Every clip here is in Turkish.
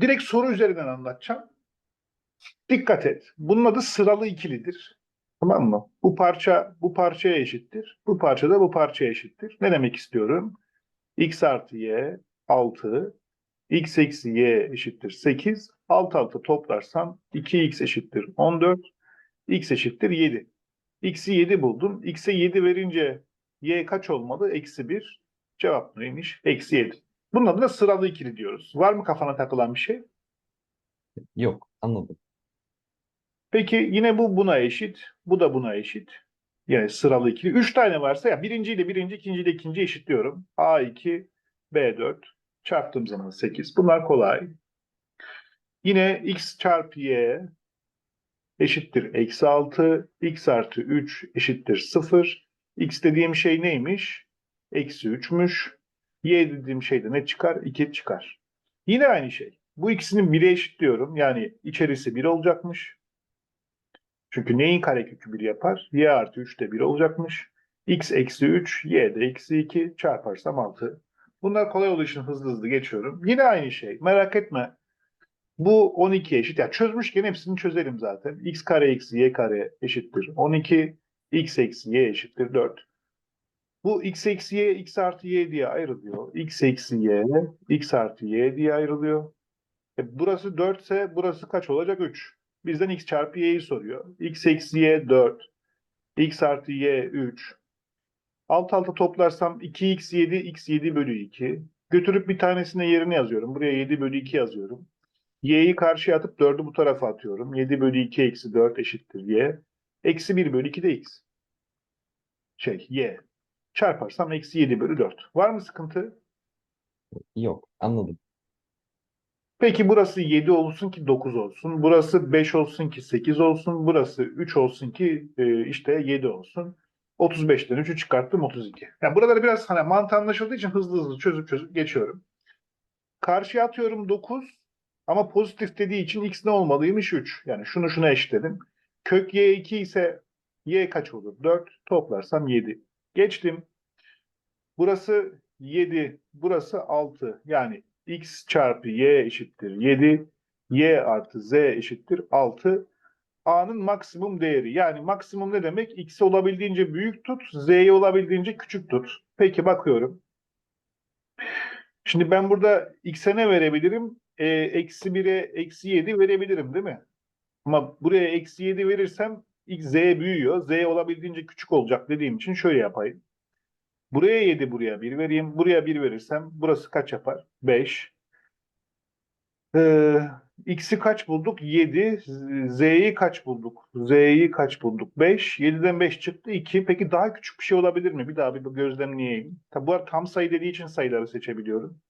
Direkt soru üzerinden anlatacağım. Dikkat et. Bunun adı sıralı ikilidir. Tamam mı? Bu parça bu parçaya eşittir. Bu parça da bu parçaya eşittir. Ne demek istiyorum? x artı y 6, x eksi y eşittir 8. Alt alta toplarsam 2x eşittir 14, x eşittir 7. x'i 7 buldum. x'e 7 verince y kaç olmalı? Eksi 1. Cevap neymiş? Eksi 7. Bunun adına sıralı ikili diyoruz. Var mı kafana takılan bir şey? Yok, anladım. Peki yine bu buna eşit. Bu da buna eşit. Yani sıralı ikili. Üç tane varsa ya birinci ile birinci, ikinci ile ikinci eşitliyorum. A2, B4 çarptığım zaman 8. Bunlar kolay. Yine x çarpı y eşittir eksi 6. x artı 3 eşittir 0. x dediğim şey neymiş? Eksi 3'müş. Y dediğim şey de ne çıkar? 2 çıkar. Yine aynı şey. Bu ikisini 1'e eşitliyorum. Yani içerisi 1 olacakmış. Çünkü neyin karekökü 1 yapar? y artı 3 de 1 olacakmış. x eksi 3, y de eksi 2 çarparsam 6. Bunlar kolay olduğu için hızlı hızlı geçiyorum. Yine aynı şey. Merak etme. Bu 12 eşit. Ya çözmüşken hepsini çözelim zaten. x kare eksi y kare eşittir 12. x eksi y eşittir 4. Bu x eksi y, x artı y diye ayrılıyor. x eksi y, x artı y diye ayrılıyor. E burası 4 ise burası kaç olacak? 3. Bizden x çarpı y'yi soruyor. x eksi y 4. x artı y 3. Alt alta toplarsam 2x 7, x 7 bölü 2. Götürüp bir tanesine yerini yazıyorum. Buraya 7 bölü 2 yazıyorum. y'yi karşıya atıp 4'ü bu tarafa atıyorum. 7 bölü 2 eksi 4 eşittir y. Eksi 1 bölü 2 de x. Şey y. Çarparsam eksi 7 bölü 4. Var mı sıkıntı? Yok, anladım. Peki burası 7 olsun ki 9 olsun. Burası 5 olsun ki 8 olsun. Burası 3 olsun ki e, işte 7 olsun. 35'ten 3'ü çıkarttım 32. Yani buraları biraz hani mantığı anlaşıldığı için hızlı hızlı çözüp çözüp geçiyorum. Karşıya atıyorum 9 ama pozitif dediği için x ne olmalıymış 3. Yani şunu şuna eşitledim. Kök y 2 ise y kaç olur? 4 toplarsam 7. Geçtim. Burası 7, burası 6. Yani x çarpı y eşittir 7, y artı z eşittir 6. A'nın maksimum değeri. Yani maksimum ne demek? X'i olabildiğince büyük tut, Z'yi olabildiğince küçük tut. Peki bakıyorum. Şimdi ben burada X'e ne verebilirim? E, Eksi 1'e eksi 7 verebilirim değil mi? Ama buraya eksi 7 verirsem X, Z büyüyor. Z olabildiğince küçük olacak dediğim için şöyle yapayım. Buraya 7, buraya 1 vereyim. Buraya 1 verirsem burası kaç yapar? 5. Ee, X'i kaç bulduk? 7. Z'yi kaç bulduk? Z'yi kaç bulduk? 5. 7'den 5 çıktı 2. Peki daha küçük bir şey olabilir mi? Bir daha bir gözlemleyeyim. Tabi bu arada tam sayı dediği için sayıları seçebiliyorum.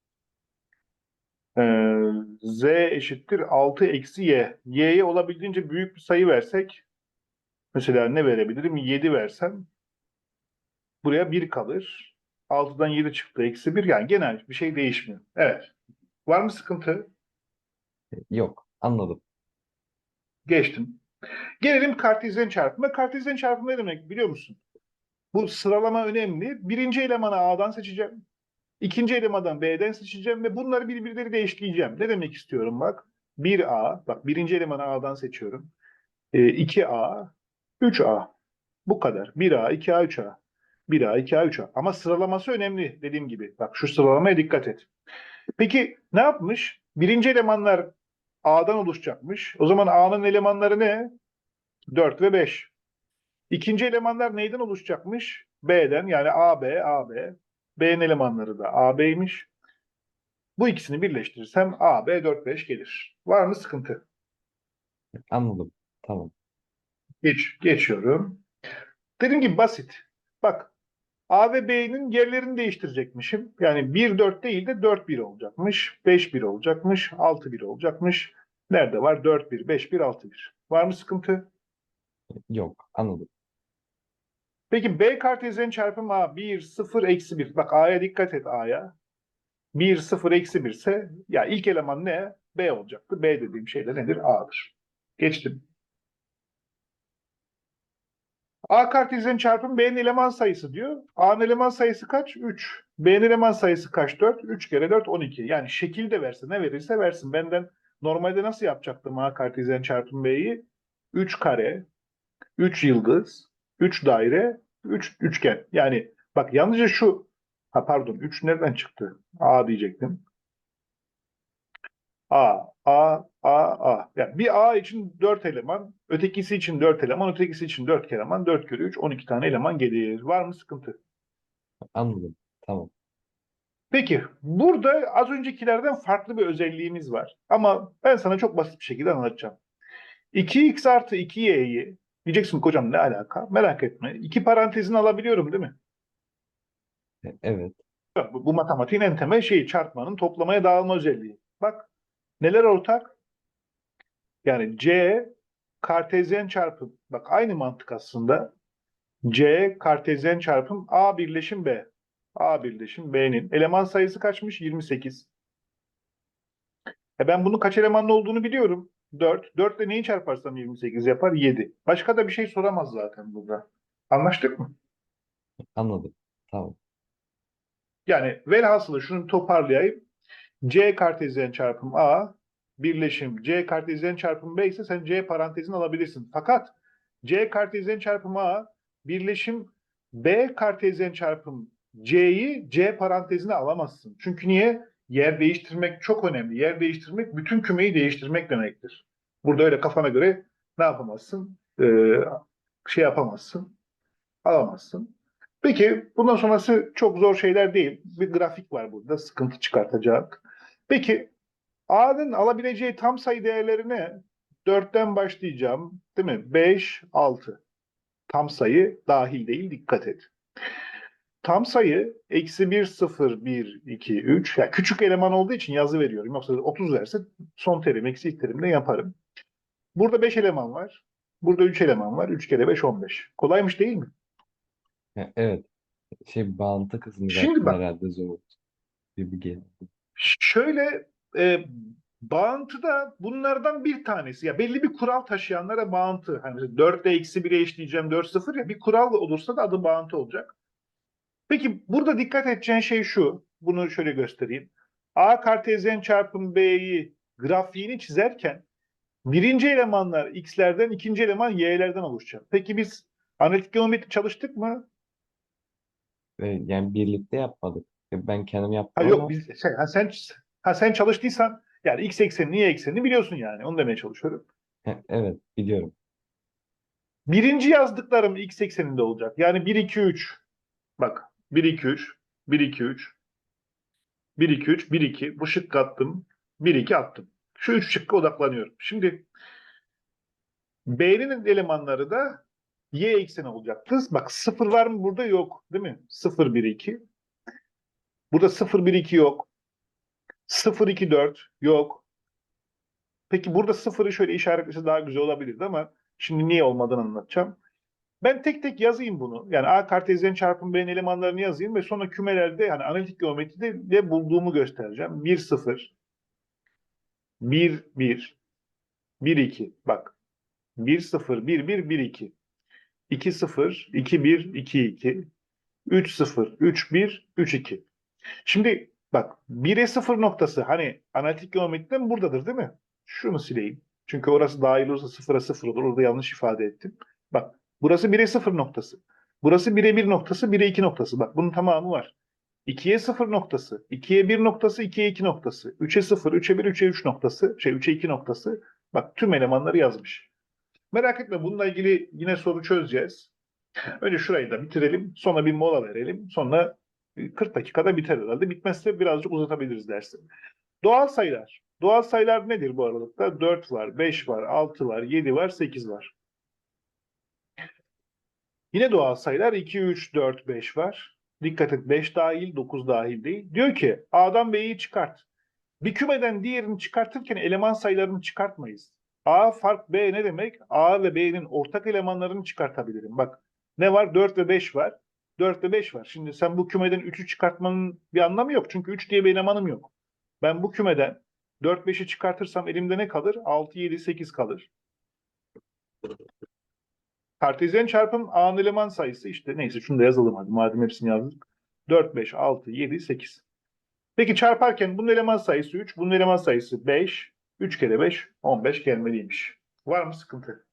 Ee, Z eşittir 6 eksi Y. Y'ye olabildiğince büyük bir sayı versek mesela ne verebilirim? 7 versem buraya 1 kalır. 6'dan 7 çıktı. Eksi 1. Yani genel bir şey değişmiyor. Evet. Var mı sıkıntı? Yok, anladım. Geçtim. Gelelim kartezyen çarpıma. Kartezyen çarpımı ne demek biliyor musun? Bu sıralama önemli. Birinci elemanı A'dan seçeceğim. İkinci elemandan B'den seçeceğim ve bunları birbirleri değiştireceğim. Ne demek istiyorum bak. 1A, bak birinci elemanı A'dan seçiyorum. E, 2A, 3A. Bu kadar. 1A, 2A, 3A. 1A, 2A, 3A. Ama sıralaması önemli dediğim gibi. Bak şu sıralamaya dikkat et. Peki ne yapmış? Birinci elemanlar A'dan oluşacakmış. O zaman A'nın elemanları ne? 4 ve 5. İkinci elemanlar neyden oluşacakmış? B'den yani AB, AB. B'nin elemanları da AB'ymiş. Bu ikisini birleştirirsem AB 4, 5 gelir. Var mı sıkıntı? Anladım. Tamam. Geç, geçiyorum. Dediğim gibi basit. Bak A ve B'nin yerlerini değiştirecekmişim. Yani 1 4 değil de 4 1 olacakmış. 5 1 olacakmış. 6 1 olacakmış. Nerede var? 4 1, 5 1, 6 1. Var mı sıkıntı? Yok, anladım. Peki B kartezyen çarpımı A 1 0 eksi 1. Bak A'ya dikkat et A'ya. 1 0 eksi 1 ise ya ilk eleman ne? B olacaktı. B dediğim şey de nedir? A'dır. Geçtim. A kartezyen çarpım B'nin eleman sayısı diyor. A'nın eleman sayısı kaç? 3. B'nin eleman sayısı kaç? 4. 3 kere 4 12. Yani şekil de versin. Ne verirse versin. Benden normalde nasıl yapacaktım A kartezyen çarpım B'yi? 3 kare, 3 yıldız, 3 daire, 3 üçgen. Yani bak yalnızca şu ha pardon 3 nereden çıktı? A diyecektim. A, A, A, A. Yani bir A için 4 eleman, ötekisi için 4 eleman, ötekisi için 4 eleman, 4 kere 3, 12 tane eleman gelir. Var mı sıkıntı? Anladım. Tamam. Peki, burada az öncekilerden farklı bir özelliğimiz var. Ama ben sana çok basit bir şekilde anlatacağım. 2x artı 2y'yi, diyeceksin ki hocam ne alaka? Merak etme. İki parantezini alabiliyorum değil mi? E, Evet. Bu, bu matematiğin en temel şeyi çarpmanın toplamaya dağılma özelliği. Bak neler ortak? Yani C kartezyen çarpım. Bak aynı mantık aslında. C kartezyen çarpım A birleşim B. A birleşim B'nin eleman sayısı kaçmış? 28. E ben bunun kaç elemanlı olduğunu biliyorum. 4. 4 ile neyi çarparsam 28 yapar? 7. Başka da bir şey soramaz zaten burada. Anlaştık mı? Anladım. Tamam. Yani velhasılı şunu toparlayayım. C kartezyen çarpım A birleşim C kartezyen çarpım B ise sen C parantezini alabilirsin. Fakat C kartezyen çarpım A birleşim B kartezyen çarpım C'yi C parantezine alamazsın. Çünkü niye? Yer değiştirmek çok önemli. Yer değiştirmek bütün kümeyi değiştirmek demektir. Burada öyle kafana göre ne yapamazsın? Ee, şey yapamazsın. Alamazsın. Peki bundan sonrası çok zor şeyler değil. Bir grafik var burada sıkıntı çıkartacak. Peki A'nın alabileceği tam sayı değerlerine 4'ten başlayacağım. Değil mi? 5, 6. Tam sayı dahil değil dikkat et. Tam sayı eksi 1, 0, 1, 2, 3. Ya küçük eleman olduğu için yazı veriyorum. Yoksa 30 verse son terim, eksi ilk terimde yaparım. Burada 5 eleman var. Burada 3 eleman var. 3 kere 5, 15. Kolaymış değil mi? E, Evet. Şey bağıntı kısmı Şimdi zaten bak- herhalde zor gibi geldi. Şöyle e, bağıntıda bunlardan bir tanesi. Ya belli bir kural taşıyanlara bağıntı. Hani 4 ile eksi 1'e eşleyeceğim 4 0 ya bir kural olursa da adı bağıntı olacak. Peki burada dikkat edeceğin şey şu. Bunu şöyle göstereyim. A kartezyen çarpım B'yi grafiğini çizerken birinci elemanlar x'lerden ikinci eleman y'lerden oluşacak. Peki biz analitik geometri çalıştık mı? E, Yani birlikte yapmadık. E, Ben kendim Ha yaptım ama yok biz şey, ha sen ha sen çalıştıysan yani x eksenini y eksenini biliyorsun yani. Onu demeye çalışıyorum. evet biliyorum. Birinci yazdıklarım x ekseninde olacak. Yani 1 2 3. Bak 1 2 3 1 2 3 1 2 3 1 2 bu şık attım. 1 2 attım. Şu üç şıkka odaklanıyorum. Şimdi B'nin elemanları da y ekseni olacaktı. Bak 0 var mı burada? Yok. Değil mi? 0 1 2. Burada 0 1 2 yok. 0 2 4 yok. Peki burada sıfırı şöyle işaretlese daha güzel olabilirdi ama şimdi niye olmadığını anlatacağım. Ben tek tek yazayım bunu. Yani A kartezyen çarpım B'nin elemanlarını yazayım ve sonra kümelerde yani analitik geometride de bulduğumu göstereceğim. 1 0 1 1 1 2 bak 1 0 1 1 1 2 2 0 2 1 2 2 3 0 3 1 3 2 Şimdi bak 1'e 0 noktası hani analitik geometriden buradadır değil mi? Şunu sileyim. Çünkü orası dahil olursa 0'a 0 olur. Orada yanlış ifade ettim. Bak burası 1'e 0 noktası. Burası 1'e 1 noktası, 1'e 2 noktası. Bak bunun tamamı var. 2'ye 0 noktası, 2'ye 1 noktası, 2'ye 2 noktası, 3'e 0, 3'e 1, 3'e 3 noktası, şey 3'e 2 noktası. Bak tüm elemanları yazmış. Merak etme bununla ilgili yine soru çözeceğiz. Önce şurayı da bitirelim. Sonra bir mola verelim. Sonra 40 dakikada biter herhalde. Bitmezse birazcık uzatabiliriz dersi. Doğal sayılar. Doğal sayılar nedir bu aralıkta? 4 var, 5 var, 6 var, 7 var, 8 var. Yine doğal sayılar 2, 3, 4, 5 var. Dikkat et 5 dahil, 9 dahil değil. Diyor ki A'dan B'yi çıkart. Bir kümeden diğerini çıkartırken eleman sayılarını çıkartmayız. A fark B ne demek? A ve B'nin ortak elemanlarını çıkartabilirim. Bak ne var? 4 ve 5 var. 4 ve 5 var. Şimdi sen bu kümeden 3'ü çıkartmanın bir anlamı yok. Çünkü 3 diye bir elemanım yok. Ben bu kümeden 4 5'i çıkartırsam elimde ne kalır? 6 7 8 kalır. Kartezyen çarpım A'nın eleman sayısı işte neyse şunu da yazalım hadi madem hepsini yazdık. 4, 5, 6, 7, 8. Peki çarparken bunun eleman sayısı 3, bunun eleman sayısı 5. 3 kere 5, 15 gelmeliymiş. Var mı sıkıntı?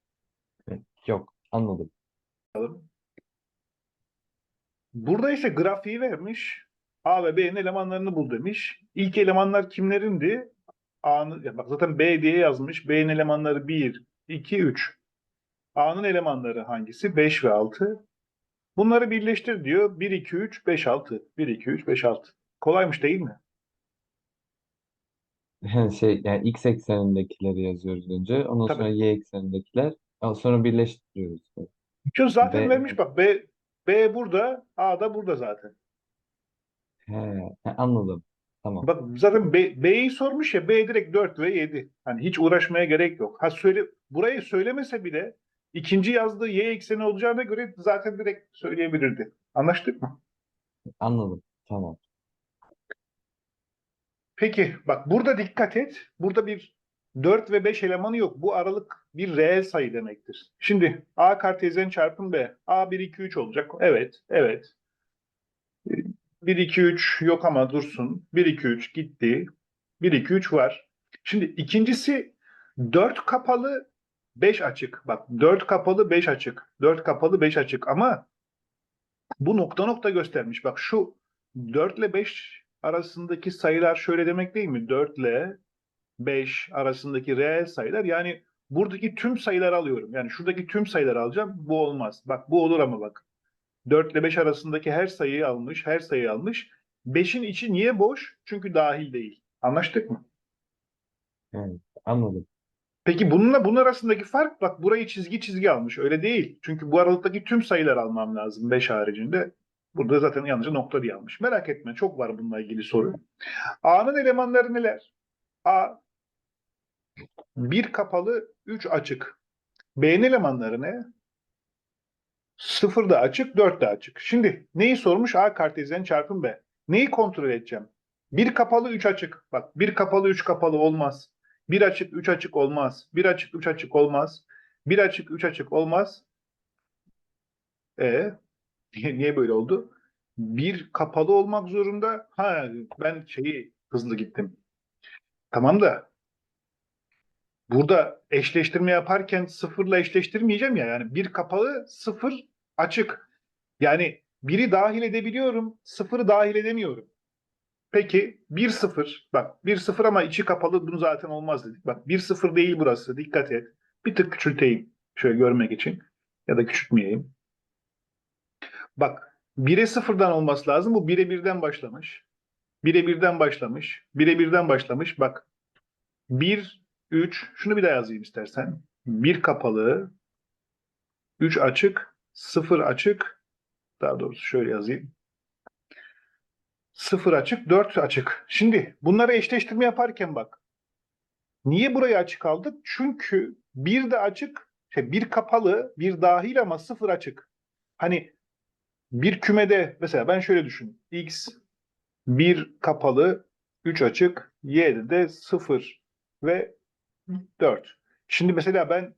Yok. Anladım. Burada ise grafiği vermiş. A ve B'nin elemanlarını bul demiş. İlk elemanlar kimlerindi? A'nın, bak zaten B diye yazmış. B'nin elemanları 1, 2, 3. A'nın elemanları hangisi? 5 ve 6. Bunları birleştir diyor. 1, 2, 3, 5, 6. 1, 2, 3, 5, 6. Kolaymış değil mi? Şey yani x eksenindekileri yazıyoruz önce. Ondan Tabii. sonra y eksenindekiler. Ondan sonra birleştiriyoruz. Çünkü zaten B- vermiş bak. B, B burada, A da burada zaten. He, he, anladım. Tamam. Bak zaten B, B'yi sormuş ya B direkt 4 ve 7. Hani hiç uğraşmaya gerek yok. Ha söyle burayı söylemese bile ikinci yazdığı y ekseni olacağına göre zaten direkt söyleyebilirdi. Anlaştık mı? Anladım. Tamam. Peki bak burada dikkat et. Burada bir 4 ve 5 elemanı yok. Bu aralık bir reel sayı demektir. Şimdi A kartezyen çarpım B. A 1 2 3 olacak. Evet, evet. 1 2 3 yok ama dursun. 1 2 3 gitti. 1 2 3 var. Şimdi ikincisi 4 kapalı 5 açık. Bak 4 kapalı 5 açık. 4 kapalı 5 açık ama bu nokta nokta göstermiş. Bak şu 4 ile 5 arasındaki sayılar şöyle demek değil mi? 4 ile 5 arasındaki reel sayılar. Yani buradaki tüm sayıları alıyorum. Yani şuradaki tüm sayıları alacağım. Bu olmaz. Bak bu olur ama bak. 4 ile 5 arasındaki her sayıyı almış, her sayıyı almış. 5'in içi niye boş? Çünkü dahil değil. Anlaştık mı? Evet, anladım. Peki bununla bunun arasındaki fark bak burayı çizgi çizgi almış. Öyle değil. Çünkü bu aralıktaki tüm sayıları almam lazım 5 haricinde. Burada zaten yalnızca nokta diye almış. Merak etme çok var bununla ilgili soru. A'nın elemanları neler? A bir kapalı 3 açık. B'nin elemanları ne? 0 da açık, 4 de açık. Şimdi neyi sormuş? A kartezyen çarpım B. Neyi kontrol edeceğim? Bir kapalı 3 açık. Bak bir kapalı 3 kapalı olmaz. Bir açık 3 açık olmaz. Bir açık 3 açık olmaz. Bir açık 3 açık olmaz. E niye böyle oldu? Bir kapalı olmak zorunda. Ha ben şeyi hızlı gittim. Tamam da burada eşleştirme yaparken sıfırla eşleştirmeyeceğim ya. Yani bir kapalı sıfır açık. Yani biri dahil edebiliyorum, sıfırı dahil edemiyorum. Peki 1-0 bak 1-0 ama içi kapalı bunu zaten olmaz dedik. Bak 1-0 değil burası dikkat et. Bir tık küçülteyim şöyle görmek için ya da küçültmeyeyim. Bak 1'e 0'dan olması lazım. Bu 1'e 1'den başlamış. 1'e 1'den başlamış. 1'e 1'den başlamış. Bak 1, 3 şunu bir daha yazayım istersen. 1 kapalı 3 açık 0 açık daha doğrusu şöyle yazayım. 0 açık, 4 açık. Şimdi bunları eşleştirme yaparken bak. Niye burayı açık aldık? Çünkü bir de açık, şey, bir kapalı, bir dahil ama sıfır açık. Hani bir kümede mesela ben şöyle düşün. X bir kapalı, 3 açık, Y'de de 0 ve 4. Şimdi mesela ben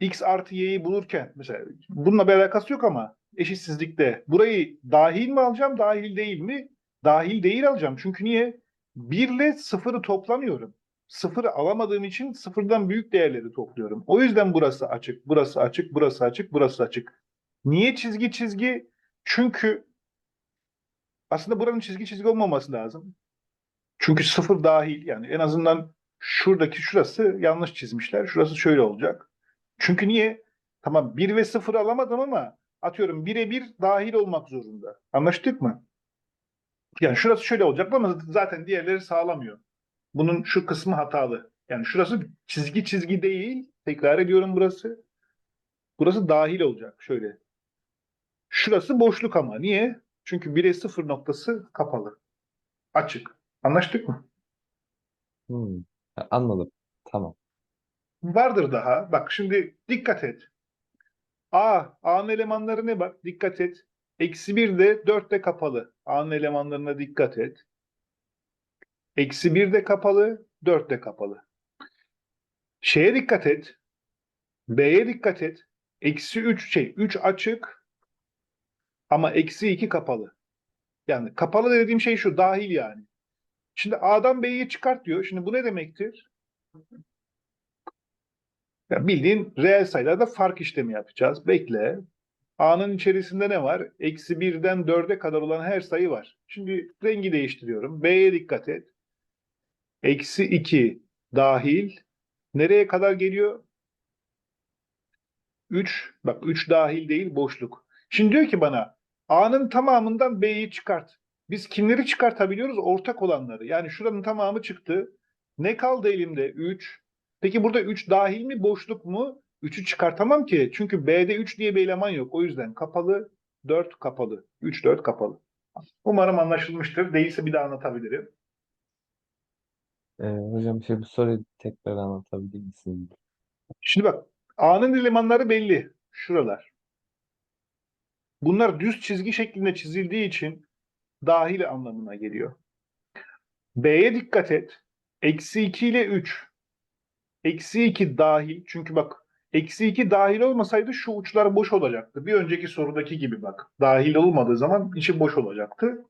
X artı Y'yi bulurken mesela bununla bir alakası yok ama eşitsizlikte burayı dahil mi alacağım, dahil değil mi? Dahil değil alacağım. Çünkü niye? 1 ile 0'ı toplamıyorum. Sıfırı alamadığım için sıfırdan büyük değerleri topluyorum. O yüzden burası açık, burası açık, burası açık, burası açık. Niye çizgi çizgi? Çünkü aslında buranın çizgi çizgi olmaması lazım. Çünkü sıfır dahil yani en azından şuradaki şurası yanlış çizmişler. Şurası şöyle olacak. Çünkü niye? Tamam 1 ve 0 alamadım ama atıyorum 1'e 1 dahil olmak zorunda. Anlaştık mı? Yani şurası şöyle olacak ama zaten diğerleri sağlamıyor. Bunun şu kısmı hatalı. Yani şurası çizgi çizgi değil. Tekrar ediyorum burası. Burası dahil olacak. Şöyle. Şurası boşluk ama. Niye? Çünkü 1'e 0 noktası kapalı. Açık. Anlaştık mı? Hmm, anladım. Tamam. Vardır daha. Bak şimdi dikkat et. A, A'nın elemanları ne bak? Dikkat et. Eksi 1 de 4 de kapalı. A'nın elemanlarına dikkat et. Eksi 1 de kapalı, 4 de kapalı. Şeye dikkat et. B'ye dikkat et. Eksi 3 şey 3 açık ama eksi 2 kapalı. Yani kapalı dediğim şey şu dahil yani. Şimdi A'dan B'yi çıkart diyor. Şimdi bu ne demektir? Ya bildiğin reel sayılarda fark işlemi yapacağız. Bekle. A'nın içerisinde ne var? Eksi 1'den 4'e kadar olan her sayı var. Şimdi rengi değiştiriyorum. B'ye dikkat et. Eksi 2 dahil. Nereye kadar geliyor? 3. Bak 3 dahil değil boşluk. Şimdi diyor ki bana A'nın tamamından B'yi çıkart. Biz kimleri çıkartabiliyoruz? Ortak olanları. Yani şuranın tamamı çıktı. Ne kaldı elimde? 3. Peki burada 3 dahil mi boşluk mu? 3'ü çıkartamam ki. Çünkü B'de 3 diye bir eleman yok. O yüzden kapalı 4 kapalı. 3 4 kapalı. Umarım anlaşılmıştır. Değilse bir daha anlatabilirim. Ee, hocam şey bu soruyu tekrar anlatabilir misiniz? Şimdi bak A'nın elemanları belli. Şuralar. Bunlar düz çizgi şeklinde çizildiği için dahil anlamına geliyor. B'ye dikkat et. Eksi 2 ile 3. Eksi 2 dahil. Çünkü bak eksi 2 dahil olmasaydı şu uçlar boş olacaktı. Bir önceki sorudaki gibi bak. Dahil olmadığı zaman içi boş olacaktı.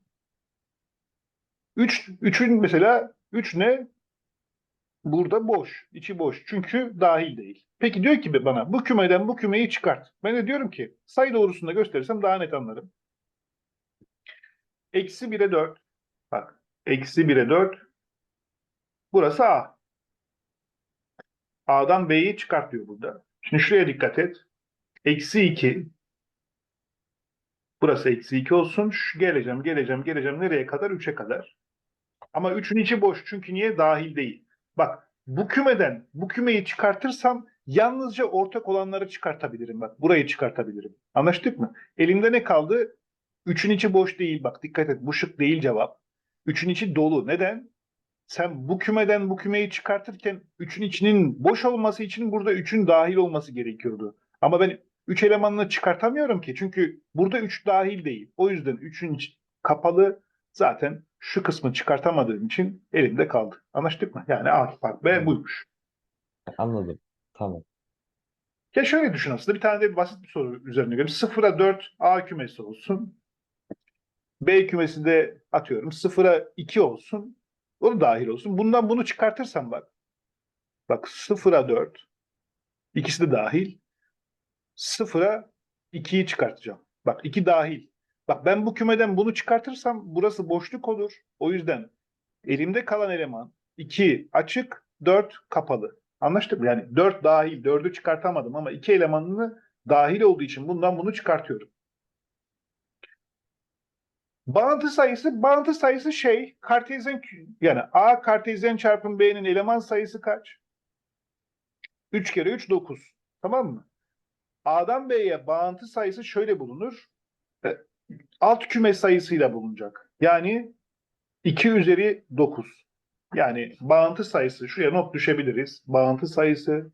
3, 3'ün mesela 3 ne? Burada boş. içi boş. Çünkü dahil değil. Peki diyor ki bana bu kümeden bu kümeyi çıkart. Ben de diyorum ki sayı doğrusunda gösterirsem daha net anlarım. Eksi 1'e 4. Bak. Eksi 1'e 4. Burası A. A'dan B'yi çıkart diyor burada. Şimdi şuraya dikkat et. Eksi 2. Burası eksi 2 olsun. Şu, geleceğim, geleceğim, geleceğim. Nereye kadar? 3'e kadar. Ama 3'ün içi boş. Çünkü niye? Dahil değil. Bak bu kümeden bu kümeyi çıkartırsam yalnızca ortak olanları çıkartabilirim. Bak burayı çıkartabilirim. Anlaştık mı? Elimde ne kaldı? 3'ün içi boş değil. Bak dikkat et. Bu şık değil cevap. 3'ün içi dolu. Neden? Sen bu kümeden bu kümeyi çıkartırken 3'ün içinin boş olması için burada 3'ün dahil olması gerekiyordu. Ama ben 3 elemanını çıkartamıyorum ki. Çünkü burada 3 dahil değil. O yüzden 3'ün içi kapalı zaten şu kısmı çıkartamadığım için elimde kaldı. Anlaştık mı? Yani A fark B buymuş. Anladım. Tamam. Ya şöyle düşün aslında bir tane de basit bir soru üzerine göre 0'a 4 A kümesi olsun. B kümesi de atıyorum 0'a 2 olsun. O da dahil olsun. Bundan bunu çıkartırsam bak. Bak 0'a 4 ikisi de dahil. 0'a 2'yi çıkartacağım. Bak 2 dahil. Bak ben bu kümeden bunu çıkartırsam burası boşluk olur. O yüzden elimde kalan eleman 2 açık, 4 kapalı. Anlaştık mı? Yani 4 dahil, 4'ü çıkartamadım ama 2 elemanını dahil olduğu için bundan bunu çıkartıyorum. Bağıntı sayısı, bağıntı sayısı şey, kartezyen yani A kartezyen çarpım B'nin eleman sayısı kaç? 3 kere 3 9. Tamam mı? A'dan B'ye bağıntı sayısı şöyle bulunur. Alt küme sayısıyla bulunacak. Yani 2 üzeri 9. Yani bağıntı sayısı şuraya not düşebiliriz. Bağıntı sayısı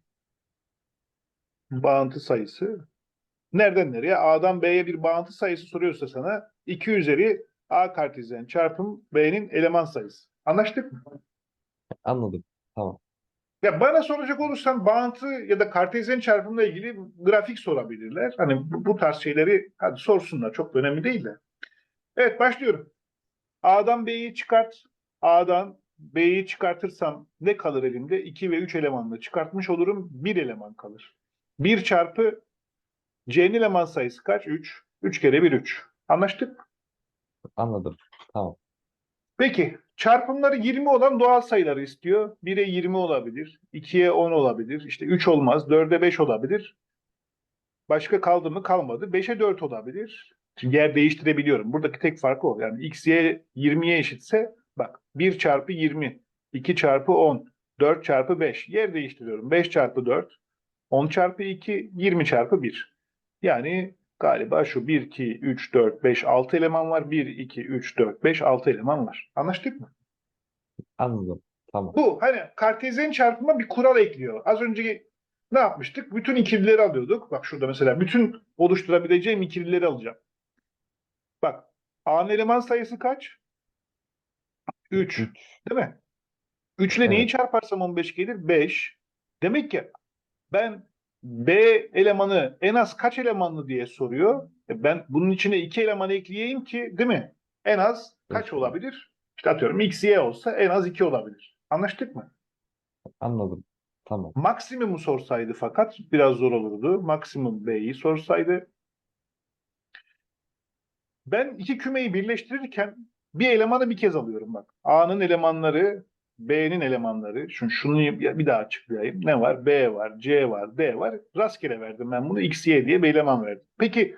bağıntı sayısı nereden nereye? A'dan B'ye bir bağıntı sayısı soruyorsa sana 2 üzeri A kartezyen çarpım B'nin eleman sayısı. Anlaştık mı? Anladım. Tamam. Ya bana soracak olursan bağıntı ya da kartezyen çarpımla ilgili grafik sorabilirler. Hani bu, bu tarz şeyleri hadi sorsunlar. Çok önemli değil de. Evet başlıyorum. A'dan B'yi çıkart. A'dan B'yi çıkartırsam ne kalır elimde? 2 ve 3 elemanla çıkartmış olurum. 1 eleman kalır. 1 çarpı C'nin eleman sayısı kaç? 3. 3 kere 1 3. Anlaştık? Anladım. Tamam. Peki çarpımları 20 olan doğal sayıları istiyor. 1'e 20 olabilir, 2'ye 10 olabilir, işte 3 olmaz, 4'e 5 olabilir. Başka kaldı mı kalmadı. 5'e 4 olabilir. Şimdi yer değiştirebiliyorum. Buradaki tek fark o. Yani x, y 20'ye eşitse bak 1 çarpı 20, 2 çarpı 10, 4 çarpı 5. Yer değiştiriyorum. 5 çarpı 4, 10 çarpı 2, 20 çarpı 1. Yani Galiba şu 1, 2, 3, 4, 5, 6 eleman var. 1, 2, 3, 4, 5, 6 eleman var. Anlaştık mı? Anladım. Tamam. Bu hani kartezyen çarpıma bir kural ekliyor. Az önce ne yapmıştık? Bütün ikilileri alıyorduk. Bak şurada mesela bütün oluşturabileceğim ikilileri alacağım. Bak A'nın eleman sayısı kaç? 3. 3. Değil mi? 3 ile neyi Evet. çarparsam 15 gelir? 5. Demek ki ben B elemanı en az kaç elemanlı diye soruyor. E ben bunun içine iki eleman ekleyeyim ki değil mi? En az kaç olabilir? İşte atıyorum x, y olsa en az 2 olabilir. Anlaştık mı? Anladım. Tamam. Maksimumu sorsaydı fakat biraz zor olurdu. Maksimum B'yi sorsaydı. Ben iki kümeyi birleştirirken bir elemanı bir kez alıyorum bak. A'nın elemanları, B'nin elemanları. Şunu, şunu bir daha açıklayayım. Ne var? B var, C var, D var. Rastgele verdim ben bunu. X, Y diye bir eleman verdim. Peki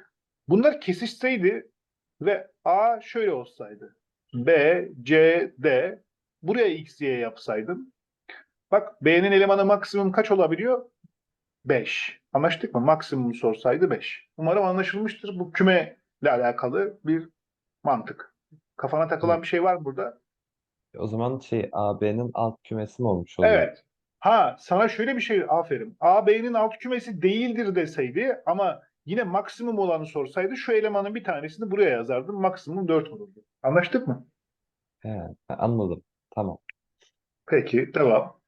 bunlar kesişseydi ve A şöyle olsaydı. B, C, D. Buraya X, Y yapsaydım. Bak B'nin elemanı maksimum kaç olabiliyor? 5. Anlaştık mı? Maksimum sorsaydı 5. Umarım anlaşılmıştır. Bu küme ile alakalı bir mantık. Kafana takılan bir şey var mı burada? O zaman şey AB'nin alt kümesi mi olmuş oluyor? Evet. Ha sana şöyle bir şey aferin. A, B'nin alt kümesi değildir deseydi ama yine maksimum olanı sorsaydı şu elemanın bir tanesini buraya yazardım. Maksimum 4 olurdu. Anlaştık mı? He, anladım. Tamam. Peki, devam.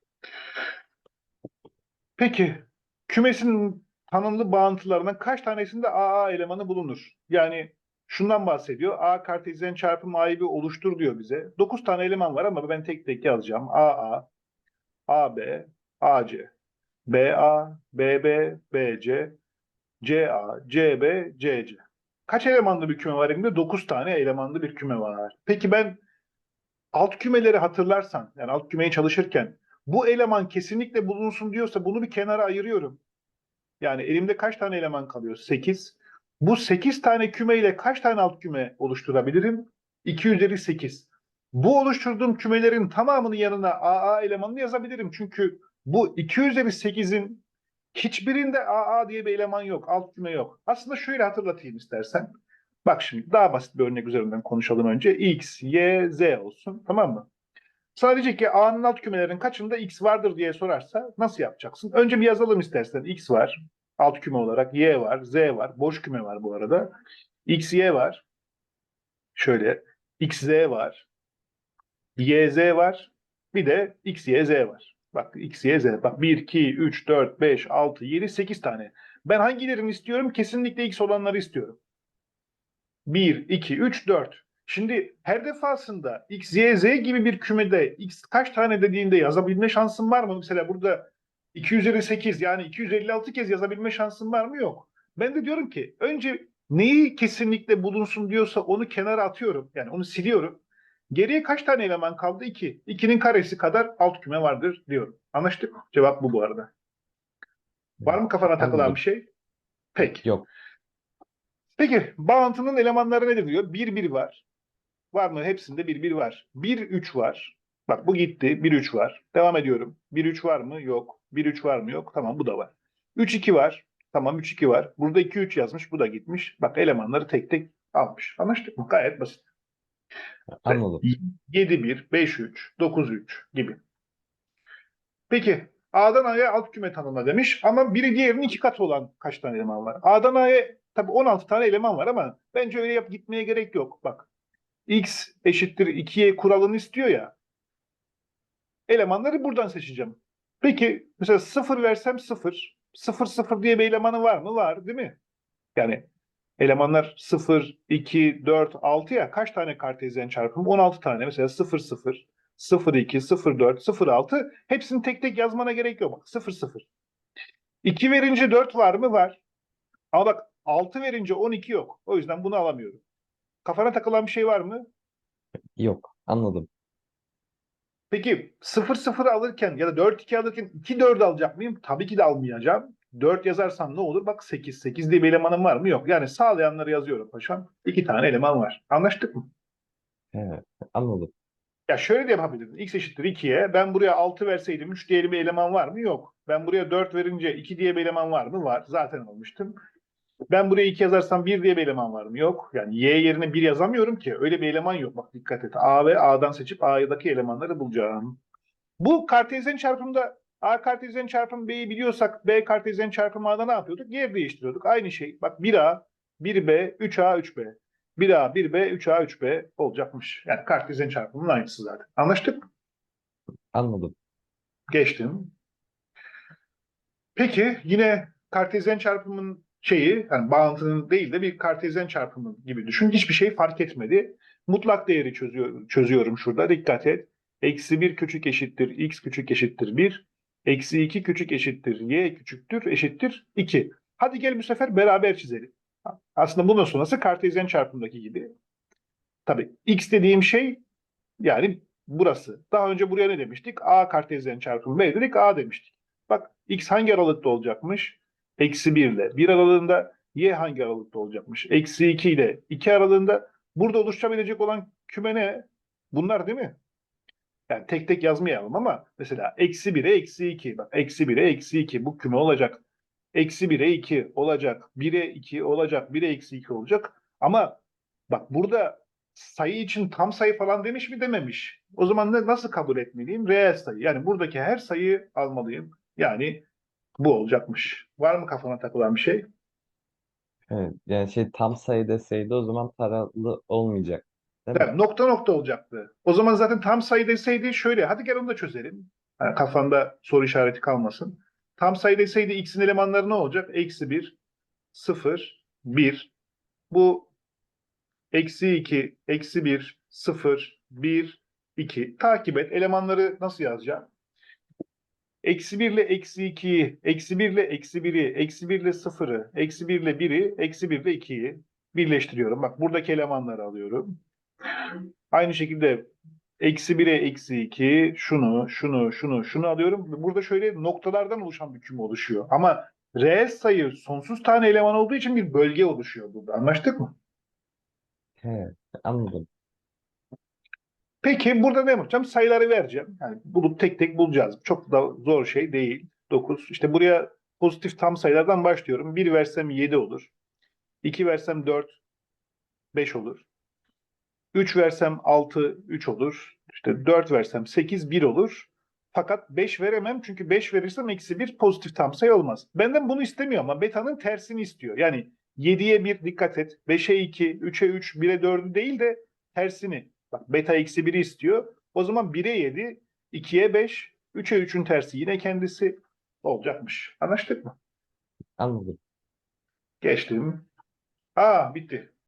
Peki, kümesin tanımlı bağıntılarından kaç tanesinde AA elemanı bulunur? Yani şundan bahsediyor. A kartezyen çarpım A'yı bir oluştur diyor bize. 9 tane eleman var ama ben tek tek yazacağım. AA, AB, AC, BA, BB, BC, CA, CB, CC. Kaç elemanlı bir küme var elimde? 9 tane elemanlı bir küme var. Peki ben alt kümeleri hatırlarsan, yani alt kümeyi çalışırken bu eleman kesinlikle bulunsun diyorsa bunu bir kenara ayırıyorum. Yani elimde kaç tane eleman kalıyor? 8. Bu 8 tane küme ile kaç tane alt küme oluşturabilirim? 2 üzeri 8. Bu oluşturduğum kümelerin tamamının yanına AA elemanını yazabilirim. Çünkü bu 2 üzeri 8'in hiçbirinde AA diye bir eleman yok. Alt küme yok. Aslında şöyle hatırlatayım istersen. Bak şimdi daha basit bir örnek üzerinden konuşalım önce. X, Y, Z olsun. Tamam mı? Sana diyecek ki A'nın alt kümelerin kaçında X vardır diye sorarsa nasıl yapacaksın? Önce bir yazalım istersen. X var. Alt küme olarak. Y var. Z var. Boş küme var bu arada. X, Y var. Şöyle. X, Z var. Y, Z var. Bir de X, Y, Z var. Bak X, Y, Z. Bak 1, 2, 3, 4, 5, 6, 7, 8 tane. Ben hangilerini istiyorum? Kesinlikle X olanları istiyorum. 1, 2, 3, 4. Şimdi her defasında X, Y, Z gibi bir kümede X kaç tane dediğinde yazabilme şansın var mı? Mesela burada 2 üzeri 8 yani 256 kez yazabilme şansın var mı? Yok. Ben de diyorum ki önce neyi kesinlikle bulunsun diyorsa onu kenara atıyorum. Yani onu siliyorum. Geriye kaç tane eleman kaldı? 2. 2'nin karesi kadar alt küme vardır diyorum. Anlaştık mı? Cevap bu bu arada. Var mı kafana takılan bir şey? Peki. Yok. Peki bağıntının elemanları nedir diyor? 1 1 var. Var mı? Hepsinde 1 1 var. 1 3 var. Bak bu gitti. 1 3 var. Devam ediyorum. 1 3 var mı? Yok. 1 3 var mı? Yok. Tamam bu da var. 3 2 var. Tamam 3 2 var. Burada 2 3 yazmış. Bu da gitmiş. Bak elemanları tek tek almış. Anlaştık mı? Gayet basit. Anladım. 7 1 5 3 9 3 gibi. Peki A'dan A'ya alt küme tanımla demiş ama biri diğerinin iki katı olan kaç tane eleman var? A'dan A'ya tabii 16 tane eleman var ama bence öyle yap gitmeye gerek yok. Bak X eşittir 2'ye kuralını istiyor ya. Elemanları buradan seçeceğim. Peki mesela 0 versem 0. 0 0 diye bir elemanı var mı? Var değil mi? Yani elemanlar 0, 2, 4, 6 ya kaç tane kartezyen çarpımı? 16 tane. Mesela 0 0, 0 2, 0 4, 0 6 hepsini tek tek yazmana gerek yok. Bak 0 0. 2 verince 4 var mı? Var. Ama bak 6 verince 12 yok. O yüzden bunu alamıyorum. Kafana takılan bir şey var mı? Yok. Anladım. Peki 0 0 alırken ya da 4 2 alırken 2 4 alacak mıyım? Tabii ki de almayacağım. 4 yazarsam ne olur? Bak 8. 8 diye bir elemanım var mı? Yok. Yani sağlayanları yazıyorum paşam. 2 tane eleman var. Anlaştık mı? He, anladım. Ya şöyle de yapabilirdin. X eşittir 2'ye. Ben buraya 6 verseydim 3 diye bir eleman var mı? Yok. Ben buraya 4 verince 2 diye bir eleman var mı? Var. Zaten almıştım. Ben buraya 2 yazarsam 1 diye bir eleman var mı? Yok. Yani Y yerine 1 yazamıyorum ki. Öyle bir eleman yok. Bak dikkat et. A ve A'dan seçip A'daki elemanları bulacağım. Bu kartezyen çarpımda A kartezyen çarpım B'yi biliyorsak B kartezyen çarpım A'da ne yapıyorduk? Yer değiştiriyorduk. Aynı şey. Bak 1A, 1B, 3A, 3B. 1A, 1B, 3A, 3B olacakmış. Yani kartezyen çarpımının aynısı zaten. Anlaştık mı? Anladım. Geçtim. Peki yine kartezyen çarpımın şeyi, yani bağıntının değil de bir kartezyen çarpımı gibi düşün. Hiçbir şey fark etmedi. Mutlak değeri çözüyor, çözüyorum şurada. Dikkat et. Eksi 1 küçük eşittir x küçük eşittir 1. Eksi 2 küçük eşittir y küçüktür eşittir 2. Hadi gel bu sefer beraber çizelim. Aslında bunun sonrası kartezyen çarpımdaki gibi. Tabii x dediğim şey yani burası. Daha önce buraya ne demiştik? A kartezyen çarpımı B dedik A demiştik. Bak x hangi aralıkta olacakmış? Eksi 1 ile 1 aralığında y hangi aralıkta olacakmış? Eksi 2 ile 2 aralığında burada oluşabilecek olan küme ne? Bunlar değil mi? Yani tek tek yazmayalım ama mesela eksi 1'e eksi 2. Bak eksi 1'e eksi 2 bu küme olacak. Eksi 1'e 2 olacak. 1'e 2 olacak. 1'e eksi 2 olacak. Ama bak burada sayı için tam sayı falan demiş mi dememiş. O zaman ne, nasıl kabul etmeliyim? Reel sayı. Yani buradaki her sayıyı almalıyım. Yani bu olacakmış. Var mı kafana takılan bir şey? Evet, yani şey tam sayı deseydi o zaman paralı olmayacak. Değil mi? Yani nokta nokta olacaktı. O zaman zaten tam sayı deseydi şöyle. Hadi gel onu da çözelim. Yani kafanda soru işareti kalmasın. Tam sayı deseydi x'in elemanları ne olacak? Eksi 1, 0, 1. Bu eksi 2, eksi 1, 0, 1, 2. Takip et. Elemanları nasıl yazacağım? Eksi 1 ile eksi 2'yi, eksi 1 ile eksi 1'i, eksi 1 ile 0'ı, eksi 1 ile 1'i, eksi 1 ile 2'yi birleştiriyorum. Bak buradaki elemanları alıyorum. Aynı şekilde eksi 1'e eksi 2, şunu, şunu, şunu, şunu alıyorum. Burada şöyle noktalardan oluşan bir küme oluşuyor. Ama reel sayı sonsuz tane eleman olduğu için bir bölge oluşuyor burada. Anlaştık mı? Evet, anladım. Peki burada ne yapacağım? Sayıları vereceğim. Yani bulup tek tek bulacağız. Çok da zor şey değil. 9. İşte buraya pozitif tam sayılardan başlıyorum. 1 versem 7 olur. 2 versem 4, 5 olur. 3 versem 6, 3 olur. İşte 4 versem 8, 1 olur. Fakat 5 veremem çünkü 5 verirsem eksi 1 pozitif tam sayı olmaz. Benden bunu istemiyor ama beta'nın tersini istiyor. Yani 7'ye 1 dikkat et. 5'e 2, 3'e 3, 1'e 4'ü değil de tersini. Bak beta eksi 1'i istiyor. O zaman 1'e 7, 2'ye 5, 3'e 3'ün tersi yine kendisi olacakmış. Anlaştık mı? Anladım. Geçtim. Aa bitti.